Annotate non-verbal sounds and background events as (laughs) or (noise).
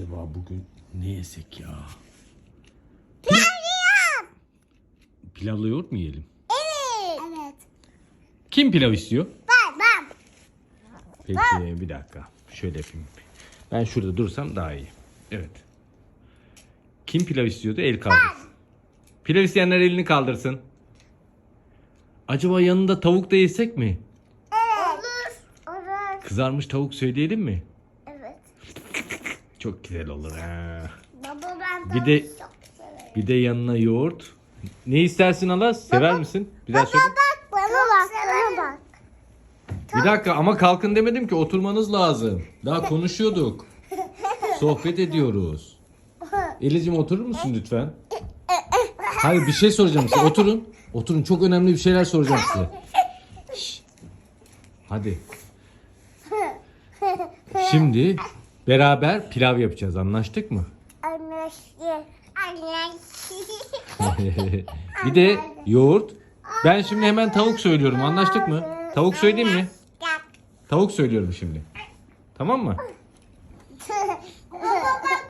Acaba bugün ne yesek ya? Pilavla yoğurt mu yiyelim? Evet. Evet. Kim pilav istiyor? Ben ben. Peki bir dakika. Şöyle yapayım. Ben şurada dursam daha iyi. Evet. Kim pilav istiyordu? El kaldırsın. Pilav isteyenler elini kaldırsın. Acaba yanında tavuk da yesek mi? Evet. Olur. Olur. Kızarmış tavuk söyleyelim mi? Çok güzel olur ha. Baba ben Bir de- çok severim. Bir de yanına yoğurt. Ne istersin Alas? Sever misin? Bir daha söyle. bak bana bak bana bak. Bir dakika ama kalkın demedim ki oturmanız lazım. Daha konuşuyorduk. (laughs) Sohbet ediyoruz. Elicim oturur musun lütfen? Hayır bir şey soracağım size. Oturun. Oturun çok önemli bir şeyler soracağım size. Şş. Hadi. Şimdi beraber pilav yapacağız. Anlaştık mı? Anlaştık. (laughs) bir de yoğurt. Ben şimdi hemen tavuk söylüyorum. Anlaştık mı? Tavuk söyleyeyim mi? Tavuk söylüyorum şimdi. Tamam mı? (laughs)